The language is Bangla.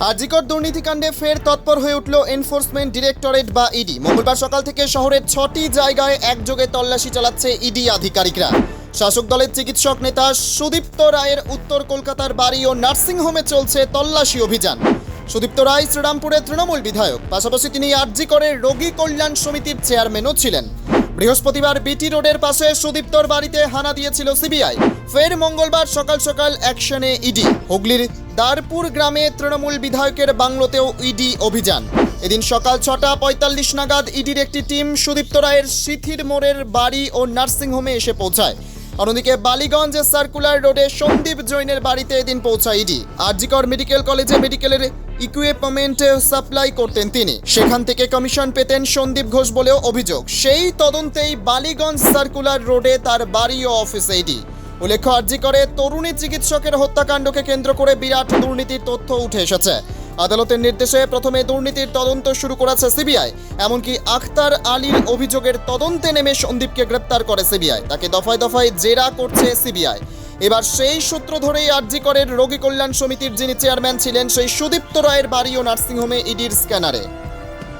আজিকর দুর্নীতিকাণ্ডে ফের তৎপর হয়ে উঠল এনফোর্সমেন্ট ডিরেক্টরেট বা ইডি। মঙ্গলবার সকাল থেকে শহরের ছটি জায়গায় একযোগে তল্লাশি চালাচ্ছে ইডি আধিকারিকরা। শাসক দলের চিকিৎসক নেতা সুদীপ্ত রায়ের উত্তর কলকাতার বাড়ি ও নার্সিংহোমে চলছে তল্লাশি অভিযান। সুদীপ্ত রায় শ্রীরামপুরের তৃণমূল বিধায়ক। পাশাপাশি তিনি আরজিকরের রোগী কল্যাণ সমিতির চেয়ারম্যানও ছিলেন। বৃহস্পতিবার বিটি রোডের পাশে সুদীপ্তর বাড়িতে হানা দিয়েছিল সিবিআই। ফের মঙ্গলবার সকাল সকাল অ্যাকশনে ইডি। হুগলির দারপুর গ্রামে তৃণমূল বিধায়কের বাংলোতেও ইডি অভিযান। এদিন সকাল ছটা পঁয়তাল্লিশ নাগাদ ইডির একটি টিম সুদীপ্ত রায়ের শিথির মোড়ের বাড়ি ও নার্সিংহোমে এসে পৌঁছায়। অন্যদিকে বালিগঞ্জ সার্কুলার রোডে সন্দীপ জৈনের বাড়িতে এদিন পৌঁছায় ইডি। আরজিকর মেডিকেল কলেজে মেডিকেলের ইকুইপমেন্ট সাপ্লাই করতেন তিনি। সেখান থেকে কমিশন পেতেন সন্দীপ ঘোষ বলেও অভিযোগ। সেই তদন্তেই বালিগঞ্জ সার্কুলার রোডে তার বাড়ি ও অফিস ইডি। উল্লেখ্য, আর্জি করে তরুণী চিকিৎসকের হত্যাকাণ্ডকে কেন্দ্র করে বিরাট দুর্নীতির তথ্য উঠে এসেছে। আদালতের নির্দেশে প্রথমে দুর্নীতির তদন্ত শুরু করেছে সিবিআই, এমনকি আখতার আলীর অভিযোগের তদন্তে নেমে সন্দীপকে গ্রেপ্তার করে সিবিআই। তাকে দফায় দফায় জেরা করছে সিবিআই। এবার সেই সূত্র ধরেই আরজি করের রোগী কল্যাণ সমিতির যিনি চেয়ারম্যান ছিলেন, সেই সুদীপ্ত রায়ের বাড়ি ও নার্সিংহোমে ইডির স্ক্যানারে।